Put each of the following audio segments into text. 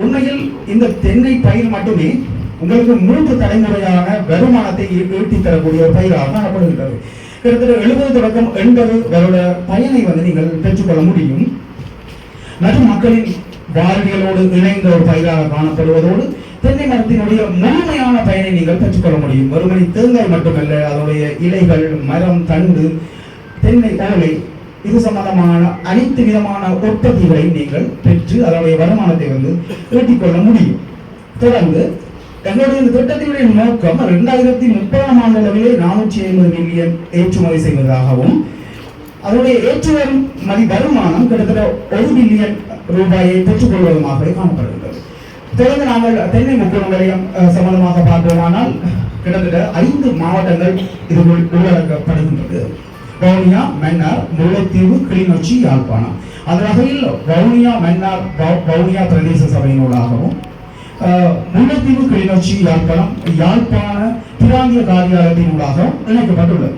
உண்மையில் இந்த தென்னை பயிர் மட்டுமே உங்களுக்கு மூன்று தலைமுறையான வருமானத்தை ஈ- ஈட்டித் தரக்கூடிய ஒரு பயிராக காணப்படுகின்றது கிட்டத்தட்ட எழுபது தொடக்கம் எண்பது வருட பயனை வந்து நீங்கள் பெற்றுக்கொள்ள முடியும். மற்றும் மக்களின் வாழ்வியலோடு இணைந்த ஒரு பயிராக காணப்படுவதோடு தென்னை மரத்தினுடைய முழுமையான பயனை நீங்கள் பெற்றுக்கொள்ள முடியும். வெறுமனி தேங்காய் மட்டுமல்ல அதனுடைய இலைகள் மரம் தண்டு தென்னை ஓலை இது சம்பந்தமான அனைத்து விதமான உற்பத்திகளை நீங்கள் பெற்று அதனுடைய வருமானத்தை வந்து ஈட்டிக்கொள்ள முடியும். தொடர்ந்து எங்களுடைய திட்டத்தினுடைய நோக்கம் இரண்டாயிரத்தி முப்பதாம் ஆண்டு அளவிலே நானூற்றி ஐம்பது மில்லியன் ஏற்றுமதி செய்வதாகவும் அதனுடைய ஏற்றுமதி வருமானம் கிட்டத்தட்ட ஒரு பில்லியன் ரூபாயை பெற்றுக்கொள்வதுமாகவே காணப்படுகின்றது. தொடர்ந்து நாங்கள் தென்னை முக்குளம் நிலையம் அஹ், சம்பந்தமாக பார்ப்போமானால் கிட்டத்தட்ட ஐந்து மாவட்டங்கள் இது உள்ளடக்கப்படுகின்றது. வவுனியா மன்னார் முல்லைத்தீவு கிளிநொச்சி யாழ்ப்பாணம். அந்த வகையில் வவுனியா மன்னார் வவுனியா பிரதேச சபையினூடாகவும் முல்லைத்தீவு கிளிநொச்சி யாழ்ப்பாணம் யாழ்ப்பாண பிராந்திய காரியாலயத்தினூடாகவும் இணைக்கப்பட்டுள்ளது.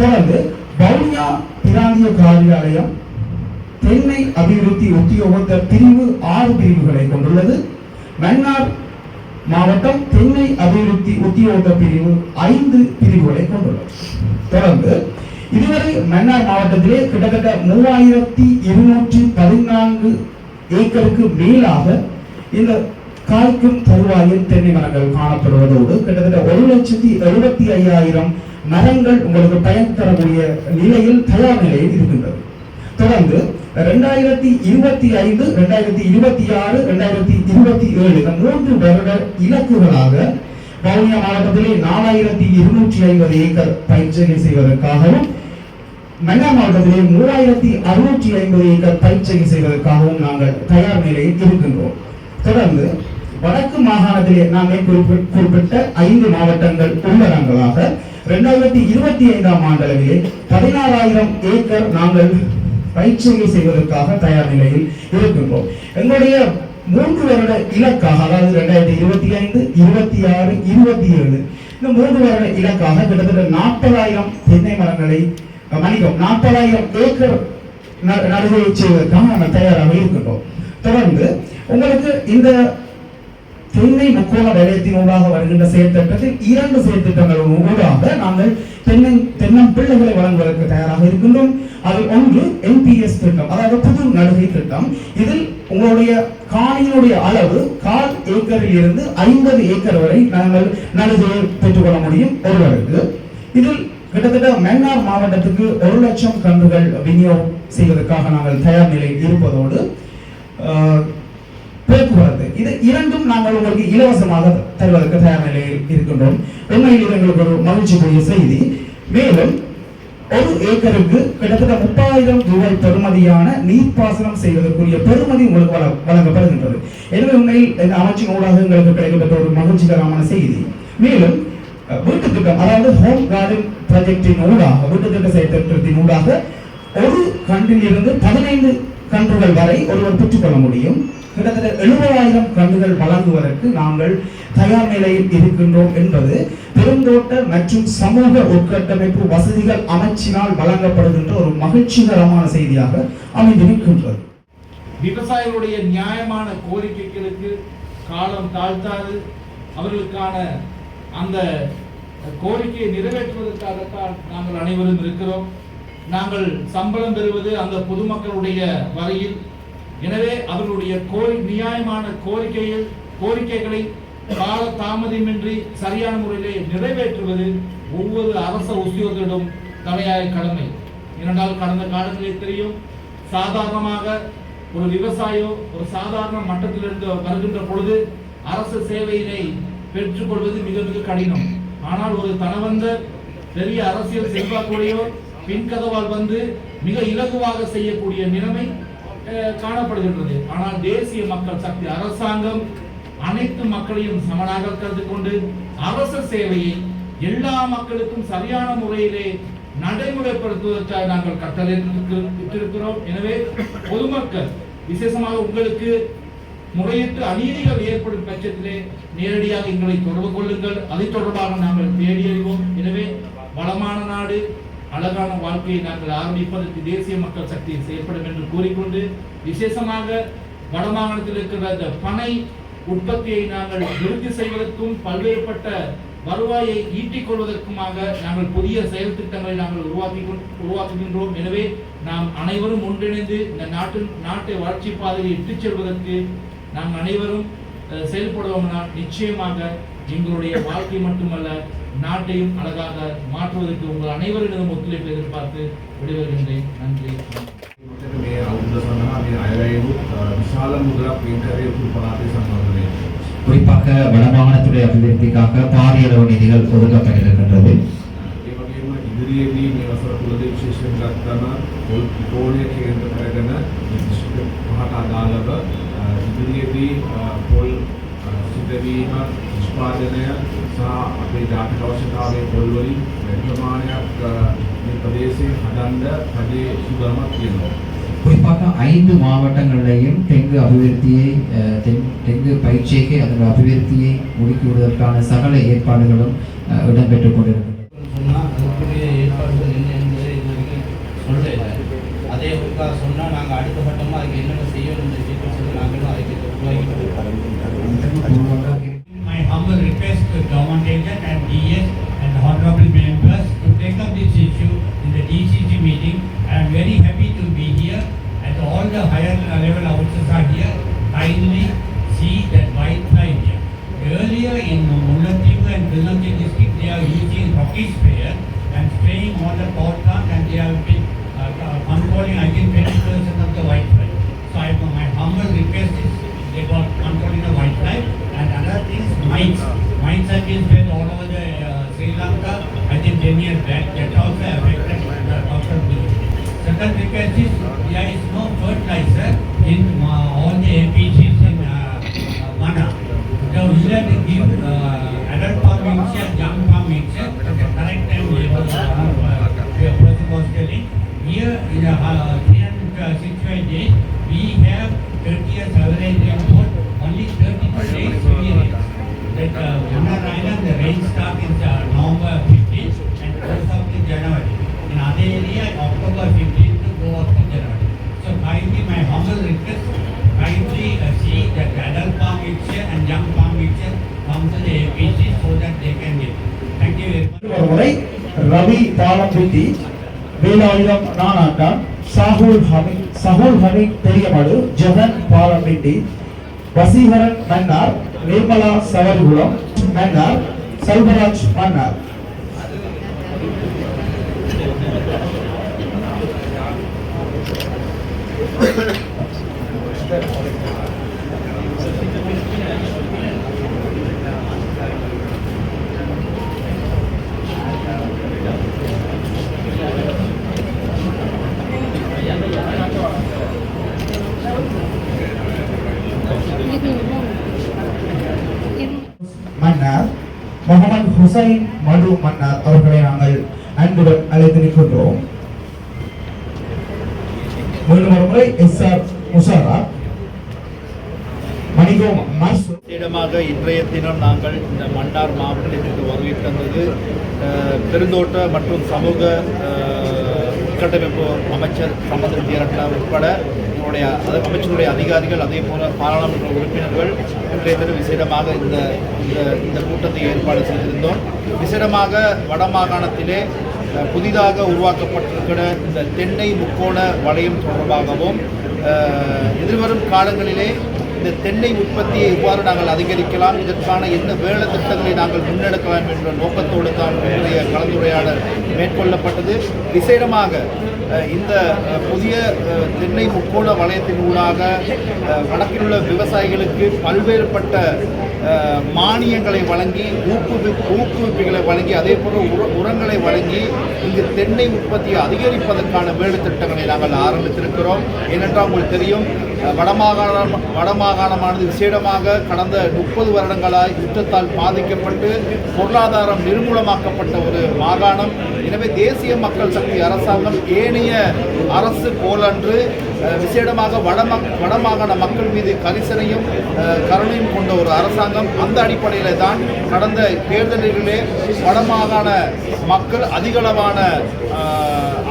தொடர்ந்து வவுனியா பிராந்திய காரியாலயம் தென்னை அபிவிருத்தி உத்தியோகத்த பிரிவு ஆறு பிரிவுகளை கொண்டுள்ளது. மன்னார் மாவட்டம் தென்னை அபிவிருத்தி உத்தியோக பிரிவு ஐந்து பிரிவுகளை கொண்டுள்ளது. தொடர்ந்து இதுவரை மன்னார் மாவட்டத்திலே கிட்டத்தட்ட மூவாயிரத்தி இருநூற்றி பதினான்கு ஏக்கருக்கு மேலாக இந்த காய்க்கும் தருவாயில் தென்னை மரங்கள் காணப்படுவதோடு கிட்டத்தட்ட ஒரு லட்சத்தி எழுபத்தி ஐயாயிரம் மரங்கள் உங்களுக்கு பயன் தரக்கூடிய நிலையில் தயார் நிலையில் இருக்கின்றது. தொடர்ந்து ரெண்டாயிரத்தி இருபத்தி ஐந்து ரெண்டாயிரத்தி இருபத்தி ஆறு ரெண்டாயிரத்தி இருபத்தி ஏழு இந்த மூன்று வருட இலக்குகளாக வவுனியா மாவட்டத்திலே நாலாயிரத்தி இருநூற்றி ஐம்பது ஏக்கர் பயிற்சி செய்வதற்காகவும் மன்னா மாவட்டத்திலே மூவாயிரத்தி அறுநூற்றி ஐம்பது ஏக்கர் பயிற்சியை செய்வதற்காகவும் நாங்கள் தயார் நிலையில் இருக்கின்றோம். தொடர்ந்து வடக்கு மாகாணத்திலே நாங்கள் குறிப்பிட்ட ஐந்து மாவட்டங்கள் உள்ளடங்களாக இரண்டாயிரத்தி இருபத்தி ஐந்தாம் ஆண்டளவிலே பதினாறாயிரம் ஏக்கர் நாங்கள் பயிற்சியை செய்வதற்காக தயார் நிலையில் இருக்கின்றோம். எங்களுடைய மூன்று வருட இலக்காக அதாவது இரண்டாயிரத்தி இருபத்தி ஐந்து இருபத்தி ஆறு இருபத்தி ஏழு இந்த மூன்று வருட இலக்காக கிட்டத்தட்ட நாற்பதாயிரம் தென்னை மரங்களை மன்னிக்கும் நாற்பதாயிரம் ஏக்கர் ந- நடுகை செய்வதற்காக நாங்கள் தயாராக இருக்கின்றோம். தொடர்ந்து உங்களுக்கு இந்த தென்னை முக்கோண வலயத்தினூடாக வருகின்ற செயற்திட்டத்தில் இரண்டு செயற்திட்டங்கள் ஊடாக நாங்கள் தென்னை தென்னம் பிள்ளைகளை வழங்குவதற்கு தயாராக இருக்கின்றோம். அதில் ஒன்று என்பிஎஸ் திட்டம் அதாவது புது நடுகை திட்டம். இதில் உங்களுடைய காணியினுடைய அளவு கால் ஏக்கரில் இருந்து ஐம்பது ஏக்கர் வரை நாங்கள் நடுகையை பெற்றுக்கொள்ள முடியும் ஒருவருக்கு. இதில் கிட்டத்தட்ட மன்னார் மாவட்டத்துக்கு ஒரு லட்சம் கன்றுகள் விநியோகம் செய்வதற்காக நாங்கள் தயார் நிலையில் இருப்பதோடு ஆஹ், போக்குவரத்து. இது இரண்டும் நாங்கள் உங்களுக்கு இலவசமாக தருவதற்கு தயார் நிலையில் இருக்கின்றோம். உண்மையில் இது எங்களுக்கு ஒரு மகிழ்ச்சிக்குரிய செய்தி. மேலும் ஒரு ஏக்கருக்கு கிட்டத்தட்ட முப்பதாயிரம் ரூபாய் பெறுமதியான நீர்ப்பாசனம் செய்வதற்குரிய பெறுமதி உங்களுக்கு வழங்கப்படுகின்றது. எனவே உண்மையில் இந்த அமைச்சின் ஊடாக எங்களுக்கு கிடைக்கப்பட்ட ஒரு மகிழ்ச்சிகரமான செய்தி. மேலும் வீட்டு திட்டம் அதாவது ஹோம் கார்டன் ப்ராஜெக்டின் ஊடாக வீட்டு திட்ட செயற்திட்டத்தின் ஊடாக ஒரு கன்றிலிருந்து பதினைந்து கன்றுகள் வரை ஒருவர் பெற்றுக்கொள்ள முடியும். கிட்டத்தட்ட எழுபதாயிரம் கன்றுகள் வழங்குவதற்கு நாங்கள் தயார் நிலையில் இருக்கின்றோம் என்பது பெருந்தோட்ட மற்றும் சமூக உட்கட்டமைப்பு வசதிகள் அமைச்சினால் வழங்கப்படுகின்ற ஒரு மகிழ்ச்சிகரமான செய்தியாக அமைந்திருக்கின்றது. விவசாயிகளுடைய நியாயமான கோரிக்கைகளுக்கு காலம் தாழ்த்தாது. அவர்களுக்கான அந்த கோரிக்கையை நிறைவேற்றுவதற்காகத்தான் நாங்கள் அனைவரும் இருக்கிறோம். நாங்கள் சம்பளம் பெறுவது அந்த பொதுமக்களுடைய வரையில் எனவே அவர்களுடைய கோரி நியாயமான கோரிக்கையில் கோரிக்கைகளை கால தாமதமின்றி சரியான முறையிலே நிறைவேற்றுவது ஒவ்வொரு அரச உத்தியோகத்திடம் தலையாய கடமை. ஏனென்றால் கடந்த காலத்திலே தெரியும் சாதாரணமாக ஒரு விவசாயம் ஒரு சாதாரண மட்டத்திலிருந்து வருகின்ற பொழுது அரசு சேவையினை பெற்றுக்கொள்வது மிக மிக கடினம். ஆனால் ஒரு தனவந்த பெரிய அரசியல் செல்வாக்குடையோர் பின்கதவால் வந்து மிக இலகுவாக செய்யக்கூடிய நிலைமை காணப்படுகின்றது. ஆனால் தேசிய மக்கள் சக்தி அரசாங்கம் அனைத்து மக்களையும் சமனாக கருதி கொண்டு அரச சேவையை எல்லா மக்களுக்கும் சரியான முறையிலே நடைமுறைப்படுத்துவதற்காக நாங்கள் கட்டளையிட்டிருக்கிறோம் எனவே பொதுமக்கள் விசேஷமாக உங்களுக்கு முறையிட்டு அநீதிகள் ஏற்படும் பட்சத்திலே நேரடியாக எங்களை தொடர்பு கொள்ளுங்கள். அதை தொடர்பாக நாங்கள் தேடியறிவோம். எனவே வளமான நாடு அழகான வாழ்க்கையை நாங்கள் ஆரம்பிப்பதற்கு தேசிய மக்கள் சக்தி செயல்படும் என்று கூறிக்கொண்டு விசேஷமாக வடமாகாணத்தில் இருக்கிற அந்த பனை உற்பத்தியை நாங்கள் விருத்தி செய்வதற்கும் பல்வேறுபட்ட வருவாயை ஈட்டிக் கொள்வதற்குமாக நாங்கள் புதிய செயல் திட்டங்களை நாங்கள் உருவாக்கி உருவாக்குகின்றோம். எனவே நாம் அனைவரும் ஒன்றிணைந்து இந்த நாட்டின் நாட்டை வளர்ச்சி பாதையில் இட்டுச் செல்வதற்கு நாம் அனைவரும் அஹ், செயல்படுவோம்னால் நிச்சயமாக எங்களுடைய வாழ்க்கை மட்டுமல்ல நாட்டையும் அழகாக மாற்றுவதற்கு உங்கள் அனைவரிடம் ஒத்துழைப்பு எதிர்பார்த்து விடைபெறுகின்றேன் நன்றி මේ අවුරුද්ද සඳහා මේ අයවැයුත් විශාල මුදලක් වෙන් කර යුතු පළාතේ සම්බන්ධ குறிப்பாக வடமாகாணத்துடைய அபிவிருத்திக்காக பாரிய அளவு நிதிகள் ஒதுக்கப்பட்டிருக்கின்றது ඒ වගේම ඉදිරියේදී මේ වසර තුලදී විශේෂයෙන් ගත්තම පොල් පිටෝලය කේන්ද්‍ර කරගෙන දිස්ත්‍රික්ක පහට අදාළව අ, ඉදිරියේදී අ, පොල් අ, සිදුවීම නිෂ්පාදනය සහ අපේ ජාතික අවශ්‍යතාවයේ පොල් වලින් වැඩි ප්‍රමාණයක් අ, මේ ප්‍රදේශයේ හදන්න රජයේ සූදානමක් තියෙනවා. குறிப்பாக ஐந்து மாவட்டங்களிலேயும் தெங்கு அபிவிருத்தியை அஹ், தென் தெங்கு பயிற்சிக்கு அதன் அபிவிருத்தியை முடுக்கி விடுவதற்கான சகல ஏற்பாடுகளும் அஹ், இடம்பெற்றுக் கொண்டிருக்கின்றன சொன்னால் அதுக்குரிய ஏற்பாடுகள் என்ன என்பதை இது வரைக்கும் சொல்லல அதே ஒருக்கா சொன்னால் நாங்கள் அடுத்த கட்டமாக அதுக்கு என்னென்ன Here in the uh, 365 days, we have 30 years average rainfall, only 32 days we rain. That uh, Munnar Island, the rain start in uh, November 15th and goes up to January. In other area, October 15th to go up to January. So kindly, my humble request, kindly uh, see that the adult farm mixture and young farm mixture comes to the APC so that they can get. Thank you very much. ஒரு முறை ரவி பாலம்பிட்டி வேலாயுதம் நானாக்கா சாகுல் ஹமீத் சஹுல் ஹமீத் பெரியமடு ஜெகன் பாலம்பிட்டி வசீகரன் மன்னார் நிர்மலா சவரிகுளம் மன்னார் செல்வராஜ் மன்னார் மன்னார் ஹுசைன் மது மன்னார் அவர்களை நாங்கள் அன்புடன் அழைத்து நிற்கின்றோம் மீண்டும் ஒரு முறை எஸ் ஆர் முசாரா இடமாக இன்றைய தினம் நாங்கள் இந்த மன்னார் மாவட்டத்திற்கு வருகை தந்தது பெருந்தோட்ட மற்றும் சமூக உட்கட்டமைப்பு அமைச்சர் சம்பந்த தீரட்டா உட்பட எங்களுடைய அமைச்சருடைய அதிகாரிகள் அதே போல பாராளுமன்ற உறுப்பினர்கள் இன்றைய தினம் விசேடமாக இந்த இந்த இந்த கூட்டத்தை ஏற்பாடு செய்திருந்தோம். விசேடமாக வடமாகாணத்திலே புதிதாக உருவாக்கப்பட்டிருக்கிற இந்த தென்னை முக்கோண வளையம் தொடர்பாகவும் எதிர்வரும் காலங்களிலே இந்த தென்னை உற்பத்தியை எவ்வாறு நாங்கள் அதிகரிக்கலாம்? இதற்கான என்ன வேலை திட்டங்களை நாங்கள் முன்னெடுக்கலாம் என்ற நோக்கத்தோடு தான் இன்றைய கலந்துரையாடல் மேற்கொள்ளப்பட்டது. விசேடமாக இந்த புதிய தென்னை முக்கோண வலயத்தின் ஊடாக வடக்கில் உள்ள விவசாயிகளுக்கு பல்வேறுபட்ட மானியங்களை வழங்கி ஊக்குவி ஊக்குவிப்புகளை வழங்கி அதே போல உர உரங்களை வழங்கி இங்கு தென்னை உற்பத்தியை அதிகரிப்பதற்கான வேலை திட்டங்களை நாங்கள் ஆரம்பித்திருக்கிறோம். ஏனென்றால் உங்களுக்கு தெரியும் வடமாகாணம் வடமாகாணமானது விசேடமாக கடந்த முப்பது வருடங்களாய் யுத்தத்தால் பாதிக்கப்பட்டு பொருளாதாரம் நிர்மூலமாக்கப்பட்ட ஒரு மாகாணம். எனவே தேசிய மக்கள் சக்தி அரசாங்கம் ஏனைய அரசு போலன்று விசேடமாக வடம வடமாகாண மக்கள் மீது கரிசனையும் கருணையும் கொண்ட ஒரு அரசாங்கம் அந்த அடிப்படையில் தான் கடந்த தேர்தல்களிலே வடமாகாண மக்கள் அதிகளவான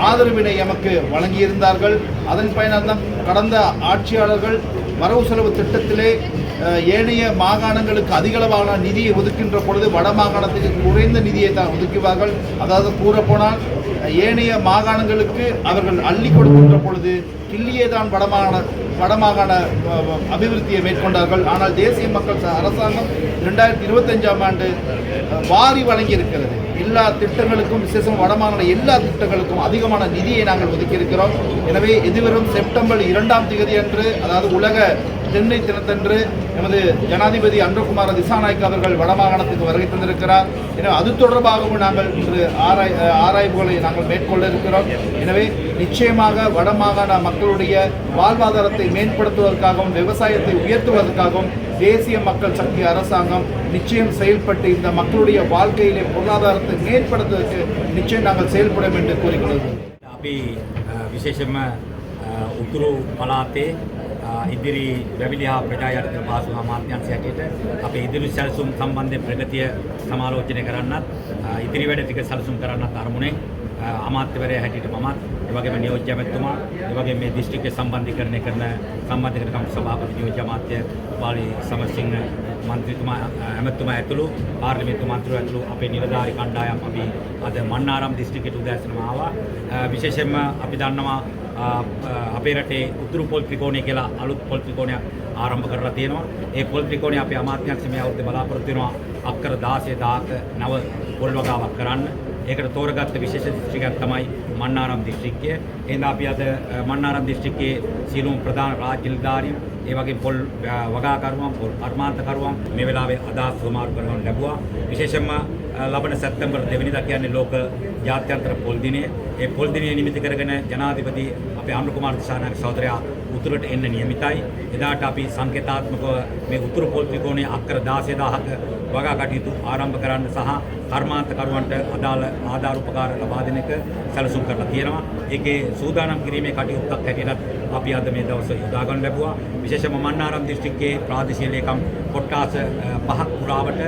ஆதரவினை எமக்கு வழங்கியிருந்தார்கள். அதன் பயனாக தான் கடந்த ஆட்சியாளர்கள் வரவு செலவு திட்டத்திலே ஏனைய மாகாணங்களுக்கு அதிகளவான நிதியை ஒதுக்கின்ற பொழுது வட மாகாணத்துக்கு குறைந்த நிதியை தான் ஒதுக்குவார்கள். அதாவது கூறப்போனால் ஏனைய மாகாணங்களுக்கு அவர்கள் அள்ளி கொடுக்கின்ற பொழுது கிள்ளியே தான் வடமாகாண வடமாகாண அபிவிருத்தியை மேற்கொண்டார்கள். ஆனால் தேசிய மக்கள் அரசாங்கம் இரண்டாயிரத்தி இருபத்தஞ்சாம் ஆண்டு வாரி வழங்கியிருக்கிறது. எல்லா திட்டங்களுக்கும் விசேஷம் வடமாநில எல்லா திட்டங்களுக்கும் அதிகமான நிதியை நாங்கள் ஒதுக்கியிருக்கிறோம். எனவே எதிர்வரும் செப்டம்பர் இரண்டாம் தேதி அன்று அதாவது உலக சென்னை தினத்தன்று எமது ஜனாதிபதி அன்றகுமார திசாநாயக் அவர்கள் வடமாகாணத்துக்கு வருகை தந்திருக்கிறார். எனவே அது தொடர்பாகவும் நாங்கள் இன்று ஆராய் ஆராய்வுகளை நாங்கள் மேற்கொள்ள இருக்கிறோம். எனவே நிச்சயமாக வடமாகாண மக்களுடைய வாழ்வாதாரத்தை மேம்படுத்துவதற்காகவும் விவசாயத்தை உயர்த்துவதற்காகவும் தேசிய மக்கள் சக்தி அரசாங்கம் நிச்சயம் செயல்பட்டு இந்த மக்களுடைய வாழ்க்கையிலே பொருளாதாரத்தை மேம்படுத்துவதற்கு நிச்சயம் நாங்கள் செயல்படும் என்று கூறிக்கொள்கிறோம். अभी विशेष मैं उतरू ඉදිරි වැවිලි හා ප්‍රජා යටතේ පාසු අමාත්‍යංශය හැටියට අපේ ඉදිරි සැලසුම් සම්බන්ධයෙන් ප්‍රගතිය සමාලෝචනය කරන්නත් අ, ඉදිරි වැඩ ටික සැලසුම් කරන්නත් අරමුණේ අ, අමාත්‍යවරයා හැටියට මමත් ඒ වගේම නියෝජ්‍ය ඇමතුමා ඒ වගේම මේ දිස්ත්‍රික්කයේ සම්බන්ධීකරණය කරන සම්බන්ධීකරණ කමිටු සභාපති නියෝජ්‍ය අමාත්‍ය උපාලි සමරසිංහ මන්ත්‍රීතුමා ඇමතුමා ඇතුළු පාර්ලිමේන්තු මන්ත්‍රීවරු ඇතුළු අපේ නිලධාරි කණ්ඩායම් අපි අද මන්නාරම් දිස්ත්‍රික්කයට උදෑසනම ආවා. අ, විශේෂයෙන්ම අපි දන්නවා අ, අ, අපේ රටේ උතුරු පොල් ත්‍රිකෝණය කියලා අලුත් පොල් ත්‍රිකෝණයක් ආරම්භ කරලා තියෙනවා ඒ පොල් ත්‍රිකෝණය අපේ අමාත්‍යංශ මේ අවුරුද්දේ බලාපොරොත්තු වෙනවා අක්කර 16000ක නව පොල් වගාවක් කරන්න ඒකට තෝරගත්ත විශේෂ දිස්ත්‍රික්කයක් තමයි මන්නාරම් දිස්ත්‍රික්කය. එහෙනම් අපි අද අ, මන්නාරම් දිස්ත්‍රික්කයේ සියලුම ප්‍රධාන රාජ්‍ය නිලධාරීන් ඒ වගේ පොල් අ, වගාකරුවන් පොල් කර්මාන්තකරුවන් මේ වෙලාවේ අදහස් සමාරු කරගන්න ලැබුවා. විශේෂයෙන්ම අ, ලබන සැප්තැම්බර් දෙවෙනිදා කියන්නේ ලෝක ජාත්‍යන්තර පොල් දිනය. ඒ පොල් දිනය නිමිති කරගෙන ජනාධිපති අපේ අනුර කුමාර දිසානායක සහෝදරයා උතුරට එන්න නියමිතයි. එදාට අපි සංකේතාත්මකව මේ උතුරු පොල් ත්‍රිකෝණයේ අක්කර 16000ක වගා කටයුතු ආරම්භ කරන්න සහ කර්මාන්තකරුවන්ට අදාළ ආධාර උපකාර ලබා දෙන එක සැලසුම් කරලා තියෙනවා. ඒකේ සූදානම් කිරීමේ කටයුත්තක් හැටියට අපි අද මේ දවස් යොදා ගන්න ලැබුවා. විශේෂයෙන්ම මන්නාරම් දිස්ත්‍රික්කයේ ප්‍රාදේශීය ලේකම් කොට්ටාස අ, පහක් පුරාවට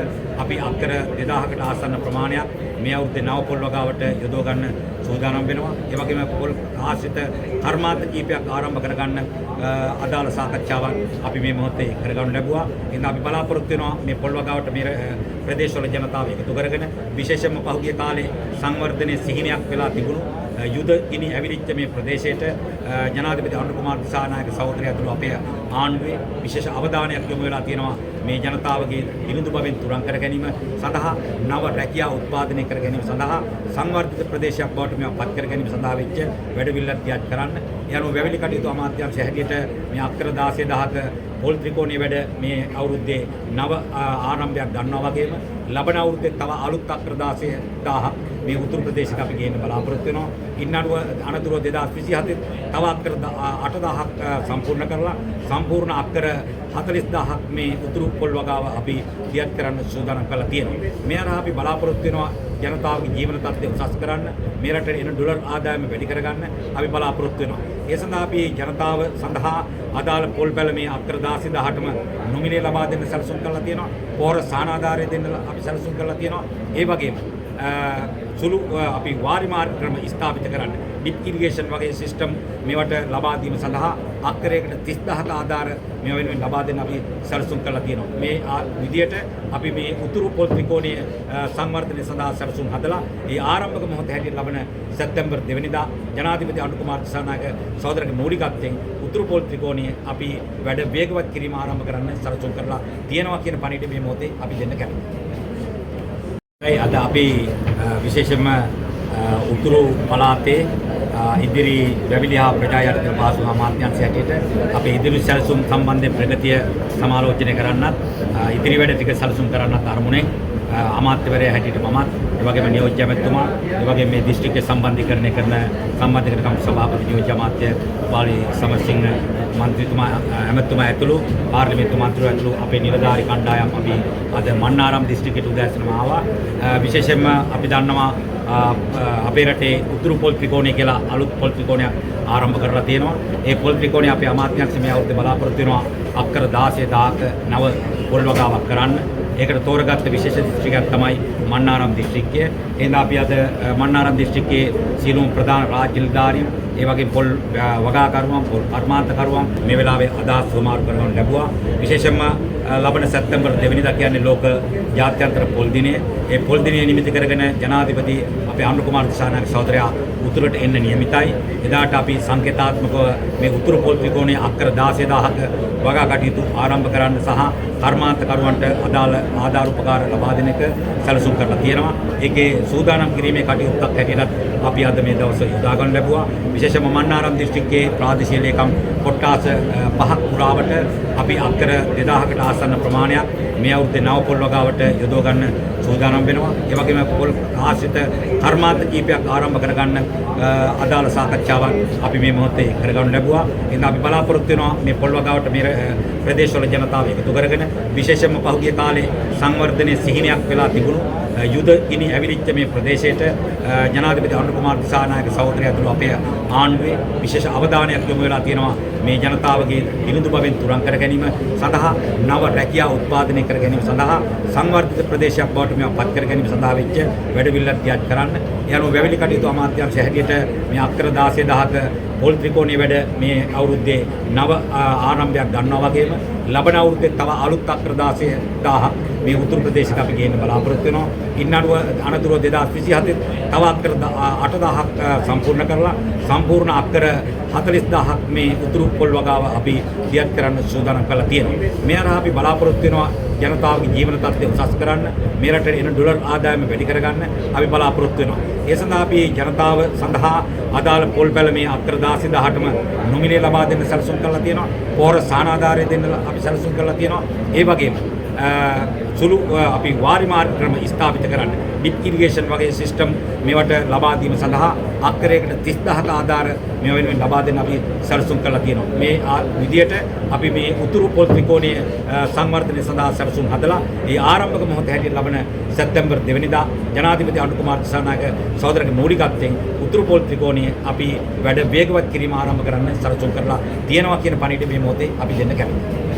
අපි අක්කර 2000කට ආසන්න ප්‍රමාණයක් මේ අවුරුද්දේ නව පොල් වගාවට යොදව ගන්න සූදානම් වෙනවා. ඒ වගේම පොල් ආශ්‍රිත කර්මාන්ත කීපයක් ආරම්භ කරගන්න අ, අදාළ සාකච්ඡාවක් අපි මේ මොහොතේ කරගන්න ලැබුවා. එහෙනම් අපි බලාපොරොත්තු වෙනවා මේ පොල් වගාවට මේ අ, ප්‍රදේශවල ජනතාව එකතු කරගෙන විශේෂයෙන්ම පහුගිය කාලේ සංවර්ධනයේ සිහිනයක් වෙලා තිබුණු අ, යුද ගිනි ඇවිලිච්ච මේ ප්‍රදේශයට අ, ජනාධිපති අනුර කුමාර දිසානායක සහෝදරයා ඇතුළු අපේ ආණ්ඩුවේ විශේෂ අවධානයක් යොමු වෙලා තියෙනවා මේ ජනතාවගේ දිනුදු බවෙන් තුරන් කර ගැනීම සඳහා නව රැකියා උත්පාදනය කර ගැනීම සඳහා සංවර්ධිත ප්‍රදේශයක් බවට මේවා පත් කර ගැනීම සඳහා වෙච්ච වැඩපිළිවෙලක් තියාත් කරන්න. ඒ අනුව වැවිලි කටයුතු අමාත්‍යාංශය හැටියට මේ අක්කර 16000ක පොල් ත්‍රිකෝණයේ වැඩ මේ අවුරුද්දේ නව ආ, ආරම්භයක් ගන්නවා වගේම ලබන අවුරුද්දේ තව අලුත් අක්කර 16000ක් මේ උතුරු ප්‍රදේශයක අපි ගේන්න බලාපොරොත්තු වෙනවා. ඉන්න අනුව අනතුරුව 2027 තව අක්කර 8000ක් සම්පූර්ණ කරලා සම්පූර්ණ අක්කර 40000ක් මේ උතුරු පොල් වගාව අපි දියත් කරන්න සූදානම් කරලා තියෙනවා. මේ අරහ අපි බලාපොරොත්තු වෙනවා ජනතාවගේ ජීවන තත්ත්වය උසස් කරන්න, මේ රටේ එන ඩොලර් ආදායම වැඩි කරගන්න අපි බලාපොරොත්තු වෙනවා. ඒ සඳහා අපි ජනතාව සඳහා අදාළ පොල් බැල මේ අක්කර 16000ටම නොමිලේ ලබා දෙන්න සැලසුම් කරලා තියෙනවා. පොහොර සානාධාරය දෙන්න අපි සැලසුම් කරලා තියෙනවා. ඒ වගේම අ, සුළු අ, අපි වාරි මාර්ග ක්‍රම ස්ථාපිත කරන්න ඩිප් ඉරිගේෂන් වගේ සිස්ටම් මේවට ලබා දීම සඳහා අක්කරයකට 30000ක ආධාර මේ වෙනුවෙන් ලබා දෙන්න අපි සැලසුම් කරලා තියෙනවා. මේ ආ- විදියට අපි මේ උතුරු පොල් ත්‍රිකෝණයේ අ, සංවර්ධනය සඳහා සැලසුම් හදලා ඒ ආරම්භක මොහොත හැටියට ලබන සැප්තැම්බර් දෙවනිදා ජනාධිපති අනුර කුමාර දිසානායක සහෝදරගේ මූලිකත්වයෙන් උතුරු පොල් ත්‍රිකෝණයේ අපි වැඩ වේගවත් කිරීම ආරම්භ කරන්න සැලසුම් කරලා තියෙනවා කියන පණිවිඩය මේ මොහොතේ අපි දෙන්න කැමතියි. ඇයි අද අපි අ, විශේෂයෙන්ම අ, උතුරු පළාතේ අ, ඉදිරි වැවිලි හා ප්‍රජා යටතේ පාසු අමාත්‍යාංශය හැටියට අපේ ඉදිරි සැලසුම් සම්බන්ධයෙන් ප්‍රගතිය සමාලෝචනය කරන්නත් අ, ඉදිරි වැඩ ටික සැලසුම් කරන්නත් අරමුණේ අ, අමාත්‍යවරයා හැටියට මමත් ඒ වගේම නියෝජ්‍ය ඇමතුමා ඒ වගේම මේ දිස්ත්‍රික්කයේ සම්බන්ධීකරණය කරන සම්බන්ධීකරණ කමිටු සභාපති නියෝජ්‍ය අමාත්‍ය උපාලි සමරසිංහ මන්ත්‍රීතුමා ඇමතුමා ඇතුළු පාර්ලිමේන්තු මන්ත්‍රීවරු ඇතුළු අපේ නිලධාරි කණ්ඩායම් අපි අද මන්නාරම් දිස්ත්‍රික්කයට උදෑසනම ආවා. අ, විශේෂයෙන්ම අපි දන්නවා අ, අ, අපේ රටේ උතුරු පොල් ත්‍රිකෝණය කියලා අලුත් පොල් ත්‍රිකෝණයක් ආරම්භ කරලා තියෙනවා. ඒ පොල් ත්‍රිකෝණය අපේ අමාත්‍යාංශ මේ අවුරුද්දේ බලාපොරොත්තු වෙනවා අක්කර 16000ක නව පොල් වගාවක් කරන්න. ඒකට තෝරගත්ත විශේෂ දිස්ත්‍රික්කයක් තමයි මන්නාරම් දිස්ත්‍රික්කය. එහෙනම් අපි අද අ, මන්නාරම් දිස්ත්‍රික්කයේ සියලුම ප්‍රධාන රාජ්‍ය නිලධාරීන්, ඒ වගේ පොල් අ, වගාකරුවන් පොල් කර්මාන්තකරුවන් මේ වෙලාවේ අදහස් සුමාරු කරගන්න ලැබුවා. විශේෂයෙන්ම අ, ලබන සැප්තැම්බර් දෙවෙනිදා කියන්නේ ලෝක ජාත්‍යන්තර පොල් දිනය. ඒ පොල් දිනය නිමිති කරගෙන ජනාධිපති අපේ අනුර කුමාර දිසානායක සහෝදරයා උතුරට එන්න නියමිතයි. එදාට අපි සංකේතාත්මකව මේ උතුරු පොල් ත්‍රිකෝණයේ අක්කර 16000ක වගා කටයුතු ආරම්භ කරන්න සහ කර්මාන්තකරුවන්ට අදාළ ආධාර උපකාර ලබා දෙන එක සැලසුම් කරලා තියෙනවා. ඒකේ සූදානම් කිරීමේ කටයුත්තක් හැටියට අපි අද මේ දවස් යොදා ගන්න ලැබුවා. විශේෂයෙන්ම මන්නාරම් දිස්ත්‍රික්කයේ ප්‍රාදේශීය ලේකම් කොට්ටාස අ, පහක් පුරාවට අපි අක්කර 2000කට ආසන්න ප්‍රමාණයක් මේ අවුරුද්දේ නව පොල් වගාවට යොදව ගන්න සූදානම් වෙනවා. ඒ වගේම පොල් ආශ්‍රිත කර්මාන්ත කීපයක් ආරම්භ කරගන්න අ, අදාළ සාකච්ඡාවක් අපි මේ මොහොතේ කරගන්න ලැබුවා. එහෙනම් අපි බලාපොරොත්තු වෙනවා මේ පොල් වගාවට මේ අ, ප්‍රදේශවල ජනතාව එකතු කරගෙන විශේෂයෙන්ම පහුගිය කාලේ සංවර්ධනයේ සිහිනයක් වෙලා තිබුණු අ, යුද ගිනි ඇවිලිච්ච මේ ප්‍රදේශයට අ, ජනාධිපති අනුර කුමාර දිසානායක සහෝදරය ඇතුළු අපේ ආණ්ඩුවේ විශේෂ අවධානයක් යොමු වෙලා තියෙනවා මේ ජනතාවගේ දිනුදු බවෙන් තුරන් කර ගැනීම සඳහා නව රැකියා උත්පාදනය කර ගැනීම සඳහා සංවර්ධිත ප්‍රදේශයක් බවට මේවා පත් කර ගැනීම සඳහා වෙච්ච වැඩපිළිවෙලක් තියාත් කරන්න. ඒ අනුව වැවිලි කටයුතු අමාත්‍යාංශය හැටියට මේ අක්කර 16000ක පොල් ත්‍රිකෝණයේ වැඩ මේ අවුරුද්දේ නව ආ, ආරම්භයක් ගන්නවා වගේම ලබන අවුරුද්දේ තව අලුත් අක්කර 16000ක් මේ උතුරු ප්‍රදේශයට අපි ගේන්න බලාපොරොත්තු වෙනවා. ඉන්න අනුව අනතුරුව 2027 තව අක්කර 8000ක් සම්පූර්ණ කරලා සම්පූර්ණ අක්කර 40000ක් මේ උතුරු පොල් වගාව අපි දියත් කරන්න සූදානම් කරලා තියෙනවා. මේ අරහ අපි බලාපොරොත්තු වෙනවා ජනතාවගේ ජීවන තත්ත්වය උසස් කරන්න මේ රටේ එන ඩොලර් ආදායම වැඩි කරගන්න අපි බලාපොරොත්තු වෙනවා. ඒ සඳහා අපි ජනතාව සඳහා අදාළ පොල් බැල මේ අක්කර 16000ටම නොමිනේ ලබා දෙන්න සැලසුම් කරලා තියෙනවා. පොහොර සානාධාරය දෙන්න අපි සැලසුම් කරලා තියෙනවා. ඒ වගේම අ, සුළු අ, අපි වාරි මාර්ග ක්‍රම ස්ථාපිත කරන්න ඩිප් ඉරිගේෂන් වගේ සිස්ටම් මේවට ලබා දීම සඳහා අක්කරයකට 30000ක ආධාර මේ වෙනුවෙන් ලබා දෙන්න අපි සැලසුම් කරලා තියෙනවා. මේ ආ- විදියට අපි මේ උතුරු පොල් ත්‍රිකෝණයේ අ, සංවර්ධනය සඳහා සැලසුම් හදලා ඒ ආරම්භක මොහොත හැටියට ලබන සැප්තැම්බර් දෙවනිදා ජනාධිපති අනුර කුමාර දිසානායක සහෝදරගේ මූලිකත්වයෙන් උතුරු පොල් ත්‍රිකෝණයේ අපි වැඩ වේගවත් කිරීම ආරම්භ කරන්න සැලසුම් කරලා තියෙනවා කියන පණිවිඩය මේ මොහොතේ අපි දෙන්න කැමතියි.